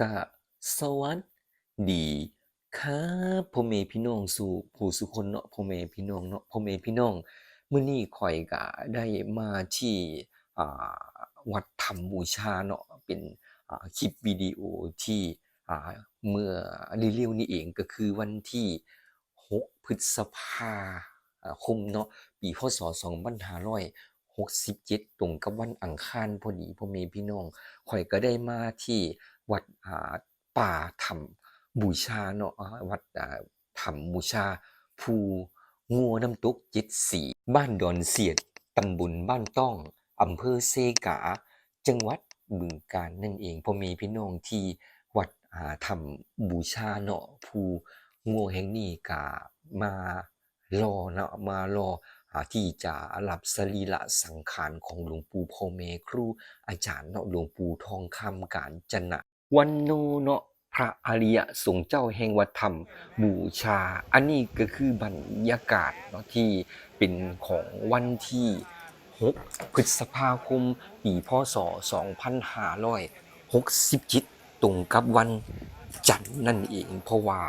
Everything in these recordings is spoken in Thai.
กะสวัสดีครับพ่อแม่พี่น้องสู่ผู้สุคนเนาะพ่อแม่พี่น้องเนาะพ่อแม่พี่น้องมื้อนี้ข้อยก็ได้มาที่อ่าวัดถ้ำบูชาเนาะเป็นอ่าคลิปวิดีโอที่อ่าเมื่อเร็วๆนี้เองก็คือวันที่ 6 พฤษภาคมเนาะปีพศ 67ตรงกับวันอังคารพอดีพ่อแม่พี่น้องข้อยก็ได้มาที่วัดอ่าป่าถ้ำบูชาเนาะวัดอ่าถ้ำบูชาภูงัวน้ำตกเจ็ดสีบ้านดอนเสียดตำบลบ้านต้องอำเภอเซกา จังหวัดบึงกาฬนั่นเองพ่อแม่พี่น้องที่วัดอ่าถ้ำบูชาเนาะภูงัวแห่งนี้ก็มา รอเนาะมารอ ที่จะรับสรีระสังขารของหลวงปู่พ่อแม่ครู อาจารย์เนาะหลวงปู่ทองคำกาญจนะ วันโนเนาะพระอริยสงฆ์เจ้าแห่งวัดธรรมบูชา อันนี้ก็คือบรรยากาศเนาะที่เป็นของวันที่ 6 พฤษภาคม ปีพศ 2567ตรงกับวัน จันนั่นเอง เพราะว่า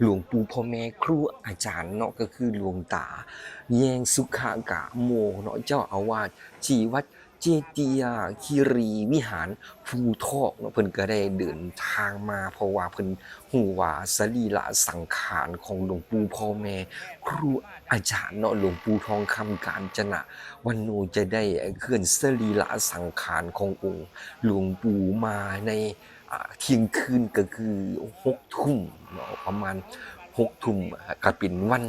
หลวงปู่พ่อแม่ครูอาจารย์เนาะก็คือหลวงตา แยงสุขากะโมเนาะเจ้าอาวาสที่วัดเจติยาคีรีวิหารภูทอกเนาะเพิ่นก็ได้เดินทางมา เพราะว่าเพิ่นฮู้ว่าสรีระสังขารของหลวงปู่พ่อแม่ ครูอาจารย์เนาะหลวงปู่ทองคำกาญจนะ วันโนจะได้เคลื่อนสรีระสังขารขององค์ หลวงปู่มาใน เที่ยงคืนก็คือ6ทุ่มประมาณ6ทุ่มก็เป็นวัน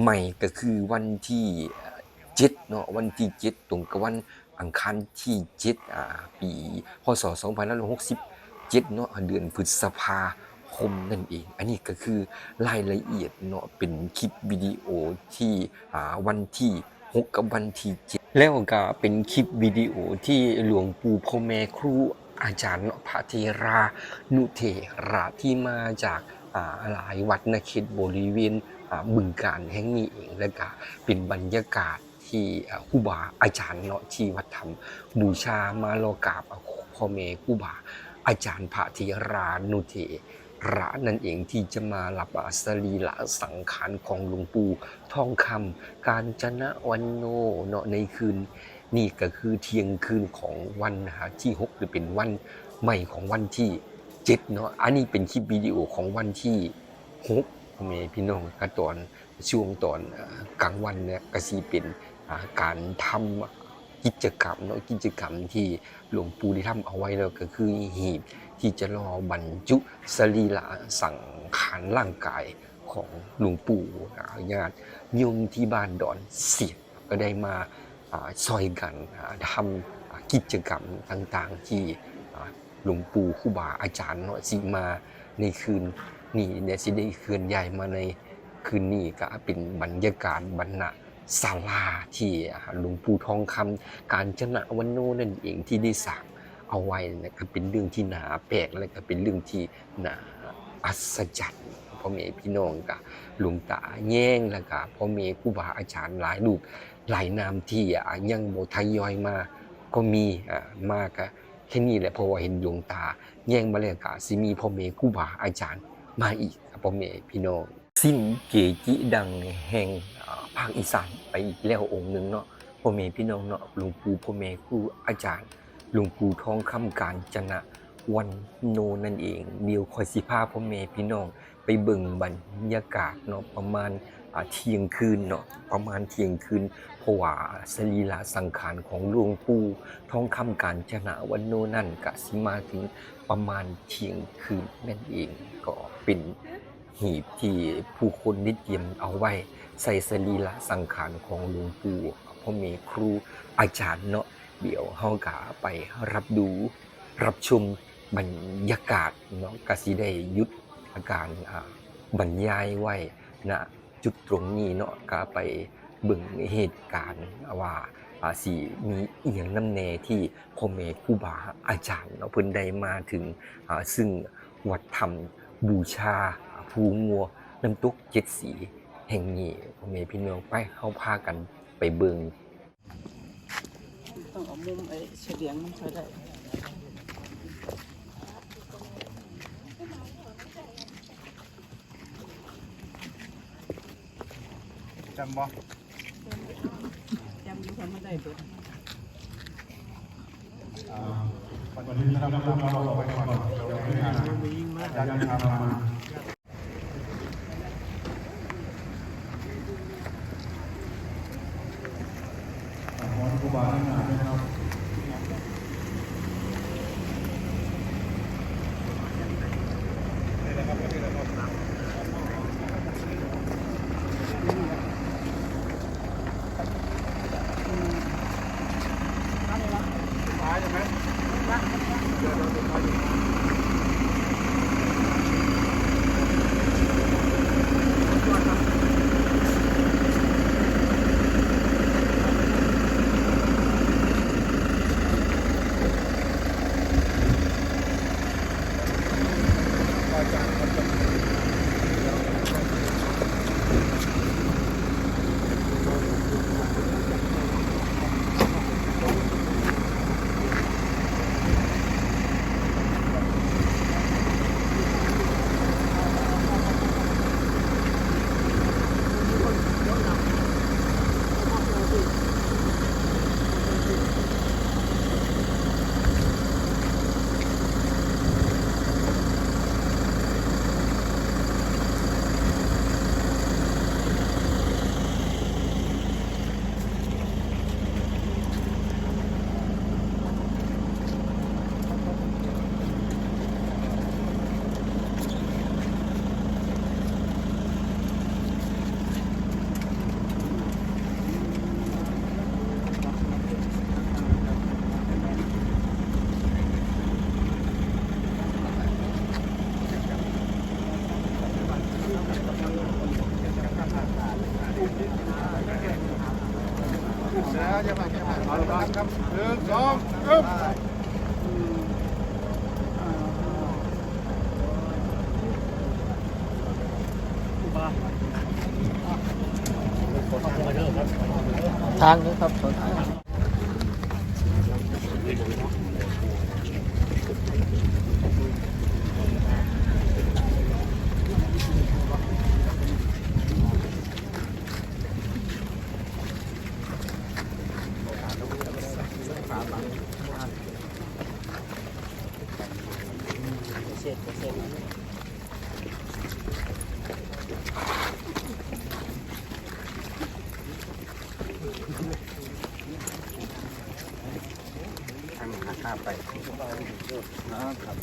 ใหม่ก็คือวันที่เจ็ดเนาะวันที่เจ็ดตรงกับวันอังคารที่เจ็ดปีพ.ศ.สอ่าปีพศ2567เจ็ดเนาะเดือนพฤษภาคมนั่นเอง อันนี้ก็คือรายละเอียดเนาะเป็นคลิปวิดีโอที่วันที่6กับวันที่7แล้วก็เป็นคลิปวิดีโอที่หลวงปู่พ่อแม่ครู อาจารย์เนาะพระเทรานุเถระที่มาจากอาหลายวัดในเขตบริเวณบึงการแห่งนี้เองแล้วก็เป็นบรรยากาศที่ครูบาอาจารย์เนาะที่วัดธรรม บูชามารอกาบพ่อแม่ครูบาอาจารย์พระธีรานุเถระนั่นเองที่จะมารับอาสรีระสังขารของหลวงปู่ทองคำกาญจนะวันโนเนาะในคืน นี่ก็คือเที่ยงคืนของวันหาที่6หรือเป็นวันใหม่ของวันที่7เนาะอันนี้เป็นคลิปวิดีโอของวันที่6พ่อแม่พี่น้องก็ตอนช่วงตอนกลางวันเนี่ยก็สิเป็นการทำกิจกรรมเนาะกิจกรรมที่หลวงปู่ได้ทำเอาไว้แล้วก็คือหีบที่จะรอบรรจุสรีระสังขารร่างกายของหลวงปู่อ่าญาติโยมที่บ้านดอนเสียก็ได้มา ซอยกันทำกิจกรรมต่างๆ ที่หลวงปู่ครูบาอาจารย์เนาะสิมาในคืนนี่เนี่ยสิได้เคลื่อนย้ายมาในคืนนี้ก็เป็นบรรยากาศบรรณศาลาที่หลวงปู่ทองคำการจนะวันโนนั่นเองที่ได้สร้างเอาไว้นะก็เป็นเรื่องที่หนาแปลกและก็เป็นเรื่องที่หนาอัศจรรย์พ่อแม่พี่น้องกับหลวงตาแย่งแล้วก็พ่อแม่ครูบาอาจารย์หลายรูป หลายนามที่อะยังโบ่ทยอยมาก็มีอ่ามากก็แค่นี้แหละเพราะว่าเห็นหลวงตา แย่งมาแล้วก็สิมีพ่อแม่ครูบาอาจารย์มาอีกพ่อแม่พี่น้องสิ้นเกจิดังแห่งภาคอีสานไปอีกแล้วองค์หนึ่งเนาะพ่อแม่พี่น้องเนาะหลวงปู่พ่อแม่ครูอาจารย์หลวงปู่ทองคำการจนะวันโนนั่นเองเดียวคอยสิพาพ่อแม่พี่น้องไปเบิ่งบรรยากาศเนาะประมาณเที่ยงคืนเนาะประมาณเที่ยงคืน วาสรีระสังขารของหลวงปู่ทองคำการจนะวันโนนั่นก็สิมาถึงประมาณเที่ยงคืนนั่นเองก็เป็นหีบที่ผู้คนนิเตรียมเอาไว้ ใส่สรีระสังขารของหลวงปู่พ่อแม่ครูอาจารย์เนาะเดี๋ยวเฮากะไปรับดูรับชมบรรยากาศเนาะกะสิได้ยุดอาการบรรยายไว้ณจุดตรงนี้เนาะก็ไป เบิ่งเหตุการณ์ว่าสีมีเอียงน้ำแนที่พ่อแม่ครูบาอาจารย์เนาะเพิ่นได้มาถึงซึ่งวัดธรรมบูชาภูงัวน้ำตกเจ็ดสีแห่งนี้พ่อแม่พี่น้องไปเข้าพากันไปเบิ่งต้องเอามุมไอ้เฉียงมันใช้ได้จำบ่ ทุกคนมาได้เบิดวันนี้นะครับเราเราไปก่อนเดี๋ยวให้อาจารย์ทำมา ทางนี้ครับอ่า ข้ามไปนะครับ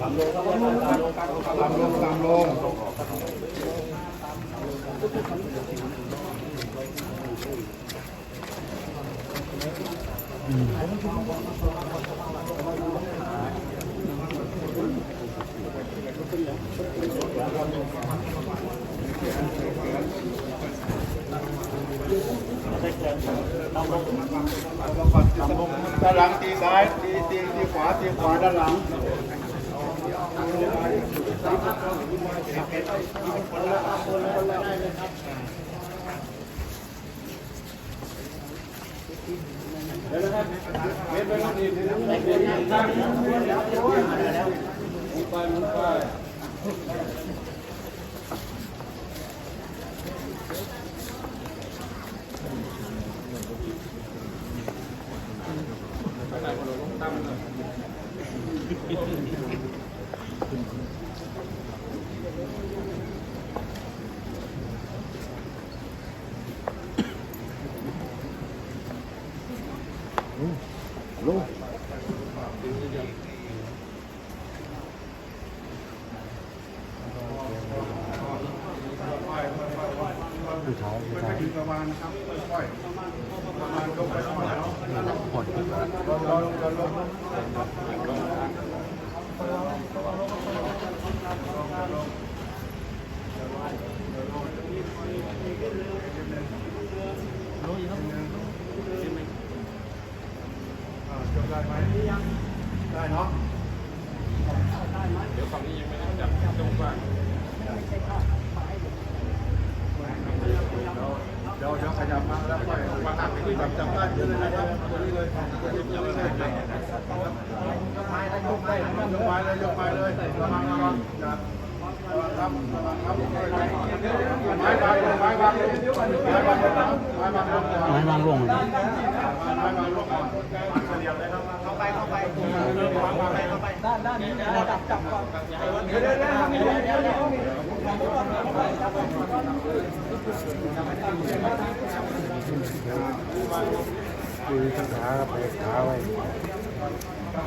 ตามลงตามลงตามลง ด้านหลังตีซ้ายตีตีตีขวาตีขวาด้านหลังเดี๋ยวนะครับเดี๋ยวไป ลุงผู้ายผู้ชาประมาณครับค่อยประมาณก็ไปแล้วผ่อน เนาะเดี๋ยวฝั่งนี้ยังไม่ได้จับตรงกลางเดี๋ยวเดี๋ยวขยับมาแล้วค่อยมาหักไปจับจับได้เยอะเลยนะครับตัวนี้เลยยกไม้เลยยกไม้เลยยกไม้เลยระวังระวังอย่าระวังครับระวังครับไม้บางลงไม้บางลงไม้บางลงไม้บางลงก่อนไม้วางลงไม้บางลงก่อนเฉลี่ยเลยครับ เข้าไปเข้าไปเข้าไปด้านด้านนี้นะจับจับก่อนเดี๋ยวเดี๋ยวเดี๋ยวเดี๋ยวเดี๋ยวเดี๋ยวคือขาครับไปขาไว้อ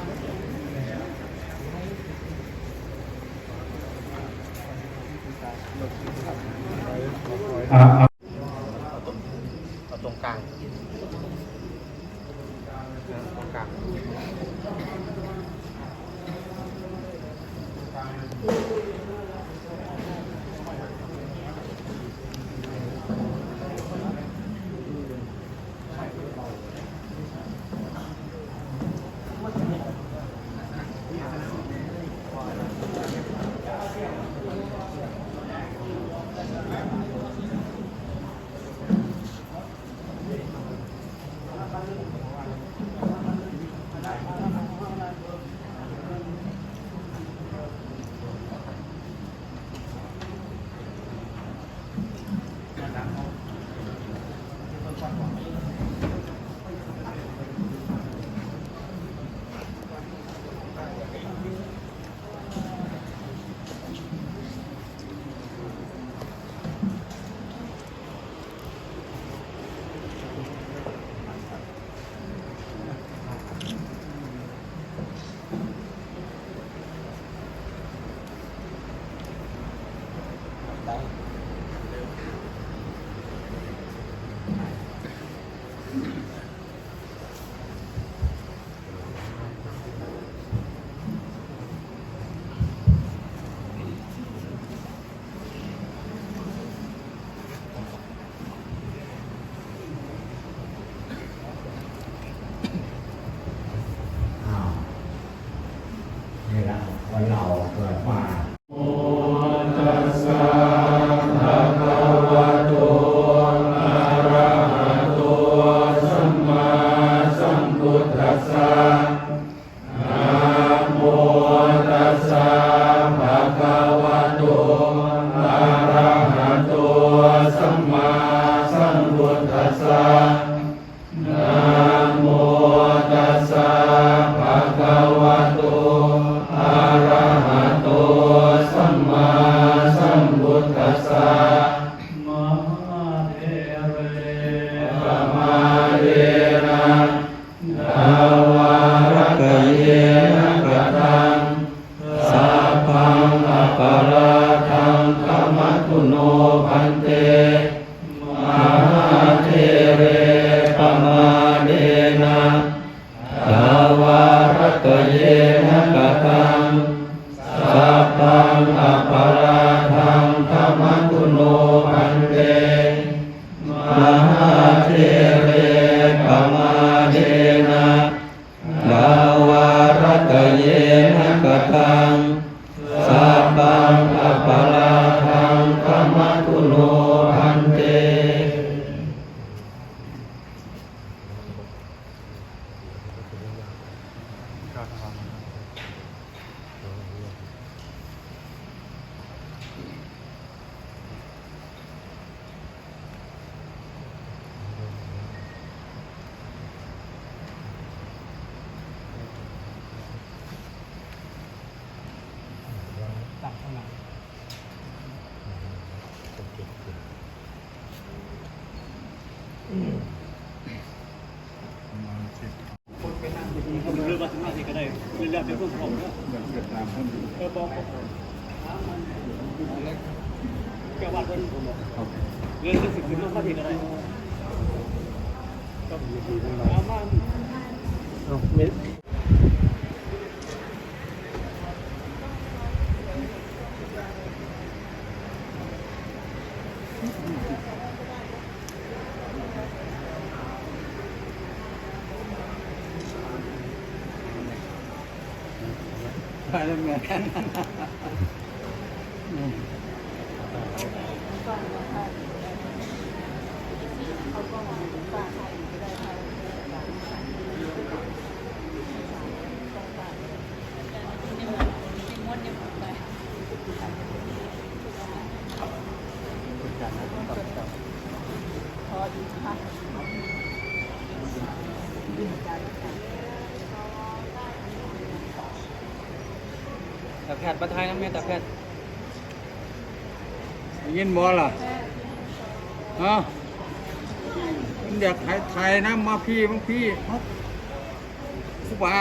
่าเคุณโม ก่งขึ้นคนไปนั่งดีคนเลือกมาสิบห้าสิก็ได้เรียนเป็นผู้ปกครองก็เกิดท่านเออบอกแกว่าคนผมบอกเรียนเป็นสิบเป็นลูกมาสิก็ได้ก็มีดีทั้งนั้น มาเอาเม็ดไปแล้วไงแต่แพทย์ประทายน้ำแม่แต่แพทย์ได้ยินบ่ล่ะฮะมันอยากถ่ายถ่ายน้ำมาพี่มาพี่ครับครูบา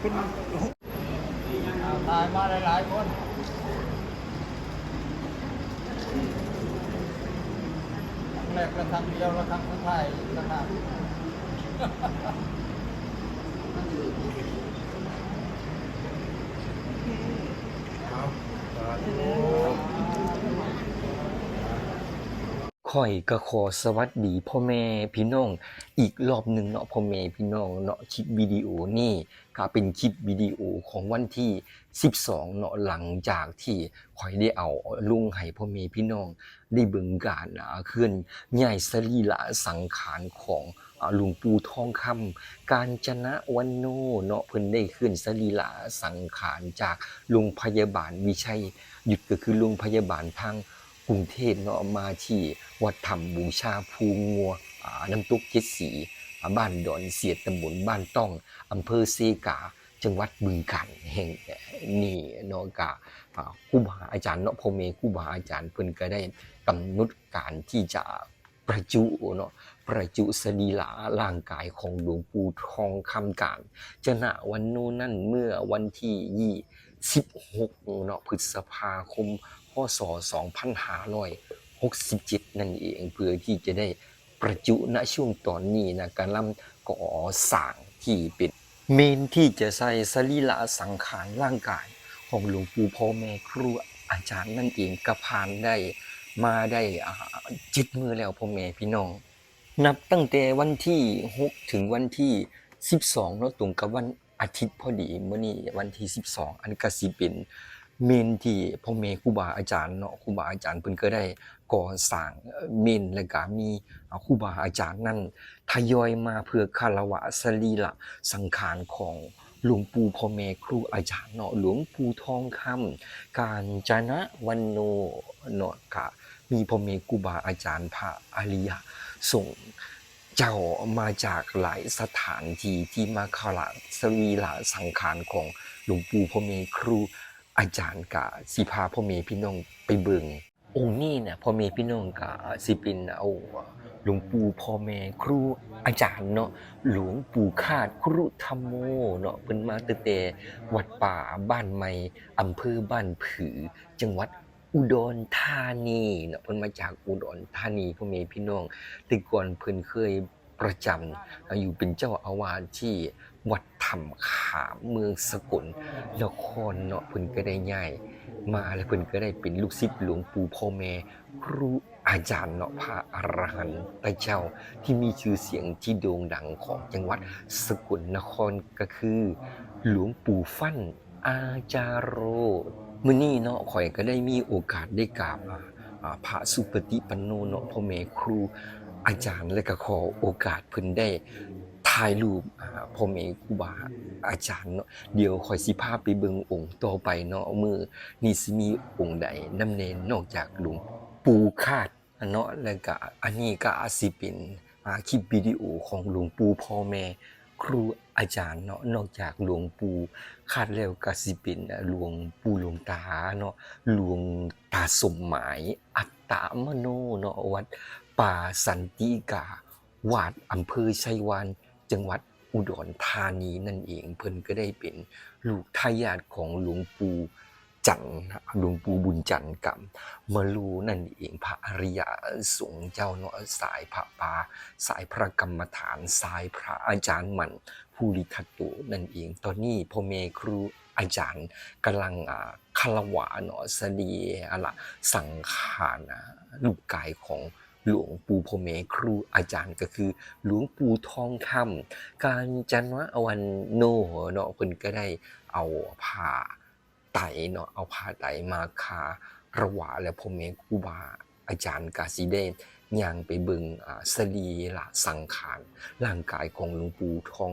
คุณตายมาหลายๆคนครั้งแรกก็ทำเดียวแล้วครั้งสุดท้ายต่างหา ข่อยก็ขอสวัสดีพ่อแม่พี่น้อง อีกรอบหนึ่งเนาะพ่อแม่พี่น้องเนาะคลิปวิดีโอนี่ก็เป็นคลิปวิดีโอของวันที่ 12 เนาะหลังจากที่ข่อยได้เอาลุงให้พ่อแม่พี่น้องได้เบิ่งการอาเคลื่อนย้ายสรีระสังขารของ หลวงปู่ทองคำกาญจนะวันโนเนาะเพิ่นได้เคลื่อนสรีระสังขารจากโรงพยาบาลวิชัยหยุดก็คือโรงพยาบาลทางกรุงเทพเนาะมาที่วัดธรรมบูชาภูงัวน้ำตกเจ็ดสีบ้านดอนเสียดตำบลบ้านต้องอำเภอเซกาจังหวัดบึงกาฬแห่งนี้เนาะกะครูบาอาจารย์เนาะพ่อแม่ครูบาอาจารย์เพิ่นก็ได้กำหนดการที่จะประจุเนาะ ประจุสรีระร่างกายของหลวงปู่ทองคำกาญจนะวันนู้นนั่นเมื่อวันที่ยี่16เนาะพฤษภาคมพศ2567นั่นเองเพื่อที่จะได้ประจุณช่วงตอนนี้นะการล่ำก่อสร้างที่เป็นเมนที่จะใส่สรีระสังขารร่างกายของหลวงปู่พ่อแม่ครูอาจารย์นั่นเองกระพานได้มาได้จิตมือแล้วพ่อแม่พี่น้อง นับตั้งแต่วันที่ 6 ถึงวันที่ 12เนาะตรงกับวันอาทิตย์พอดีเมื่อนี้วันที่ 12 อันก็สิเป็นเมนที่พ่อแม่ครูบาอาจารย์เนาะครูบาอาจารย์เพิ่นก็ได้ก่อสร้างเมนและก็มีครูบาอาจารย์นั่นทยอยมาเพื่อคารวะสรีระสังขารของหลวงปู่พ่อแม่ครูอาจารย์เนาะหลวงปู่ทองคำการจนะวันโนเนาะกะมีพ่อแม่ครูบาอาจารย์พระอริยะ ส่งเจ้ามาจากหลายสถานที่ที่มาเข้าสรีระสังขารของหลวงปู่พ่อเมครูอาจารย์กะสิพาพ่อเมพี่น้องไปเบิ่งองค์นี้เนี่ยพ่อเมพี่น้องกะสิเป็นเอาหลวงปู่พ่อแม่ครูอาจารย์เนาะหลวงปู่คาดครุธรรมโมเนาะเพิ่นมาตั้งแต่วัดป่าบ้านใหม่อำเภอบ้านผือ จังหวัด อุดรธานีเนาะเพิ่นมาจากอุดรธานีพ่อแม่พี่น้องแต่ก่อนเพิ่นเคยประจำอยู่เป็นเจ้าอาวาสที่วัดถ้ำขามเมืองสกลนครเนาะเพิ่นก็ได้ย้ายมาแล้วเพิ่นก็ได้เป็นลูกศิษย์หลวงปู่พ่อแม่ครูอาจารย์เนาะพระอรหันตเจ้าที่มีชื่อเสียงที่โด่งดังของจังหวัดสกลนครก็คือ หลวงปู่ฟั่นอาจารโร มื้อนี้เนาะข่อยก็ได้มีโอกาสได้กราบพระสุปฏิปันโนเนาะพ่อแม่ครูอาจารย์และก็ขอโอกาสเพิ่นได้ถ่ายรูปพ่อแม่ครูบาอาจารย์เนาะเดี๋ยวคอยสิพาไปเบิ่งองค์ต่อไปเนาะมือนี่สิมีองค์ใดนำแน่นอกจากหลวงปู่คาดเนาะแล้วก็อันนี้ก็อาจสิเป็นอาคลิปวิดีโอของหลวงปู่พ่อแม่ครู อาจารย์เนาะนอกจากหลวงปู่คาดแล้วก็สิเป็นหลวงปู่หลวงตาเนาะหลวงตาสมหมายอัตตมโนเนาะวัดป่าสันติกาวาดอำเภอชัยวานจังหวัดอุดรธานีนั่นเอง เพิ่นก็ได้เป็นลูกทายาทของหลวงปู่ จันทร์หลวงปู่บุญจันทร์กับมารูนั่นเองพระอริยสงฆ์เจ้าเนาะสายพระปาสายพระกรรมฐานสายพระอาจารย์หมันภูริทัตโตนั่นเอง ตอนนี้พ่อแม่ครูอาจารย์กำลังอาคารวะเนาะสดีอะละสังขารนะลูกกายของหลวงปู่พ่อแม่ครูอาจารย์ก็คือหลวงปู่ทองคำการจันวะอวันโนเนาะเพิ่นก็ได้เอาผ้า ไตเนาะเอาผ้าไตมาคาระหวะและพ่อแม่ครูบาอาจารย์กาสิเดนย่างไปเบิงอ่าสรีละสังขารร่างกายของหลวงปู่ทอง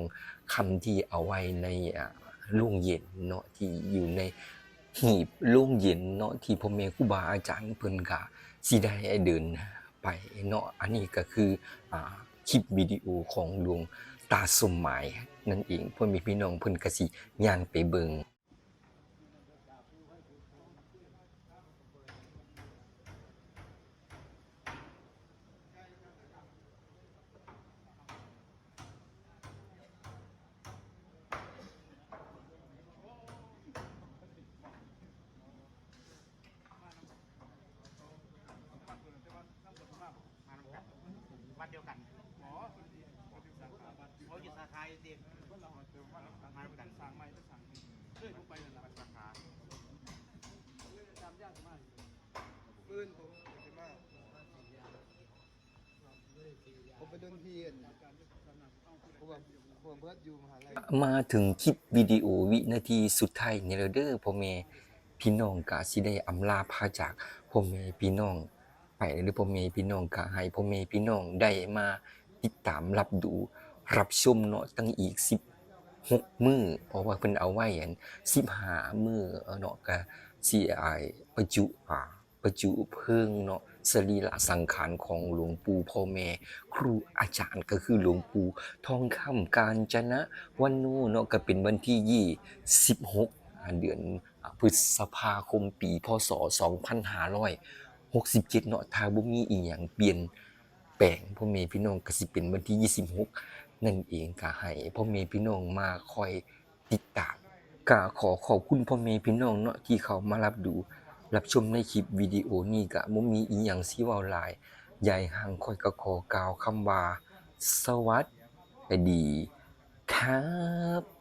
คำที่เอาไว้ในอ่าโรงเย็นเนาะที่อยู่ในหีบโรงเย็นเนาะที่พ่อแม่ครูบาอาจารย์เพิ่นก็สิได้เดินไปเนาะอันนี้ก็คืออ่าคลิปวิดีโอของหลวงตาสมหมายนั่นเองพ่อแม่พี่น้องเพิ่นก็สิย่างไปเบิง วัดเดียวกันหมอเขาอยู่สาขาอยู่ที่มาด้วยกันสร้างไม่สร้างเคยผมไปนั่นแหละสาขา ปืนผมเป็นมากผมไปโดนเทียนผมาผมเพิ่อยู่มหาลัยมาถึงคลิปวิดีโอวินาทีสุดท้ายนี่แล้วเด้อพ่อแม่พี่น้องก็สิได้อำลาพาจากพ่อแม่พี่น้อง ไปหรือพ่อแม่พี่น้องก็ให้พ่อแม่พี่น้องได้มาติดตามรับดูรับชมเนาะตั้งอีก16มื้อเพราะว่าเพิ่นเอาไว้อัน15มื้อเนาะก็สิอายประจุอ่าประจุเพิ่งเนาะ สรีระสังขารของหลวงปู่พ่อแม่ ครูอาจารย์ก็คือหลวงปู่ทองคำกาญจนะวันโน้เนาะก็เป็นวันที่26อ่าเดือนพฤษภาคมปีพศ2567เนาะถ้าบ่มีอีหยังเปลี่ยนแปลงพ่อแม่พี่น้องก็สิเป็นวันที่26นั่นเองก็ให้พ่อแม่พี่น้องมาคอยติดตามก็ขอขอบคุณพ่อแม่พี่น้องเนาะที่เขามารับดู รับชมในคลิปวิดีโอนี้ก็บ่มีอีหยังสิเว้าหลายยายห่างคอยก็ขอกล่าวคำว่า สวัสดีครับ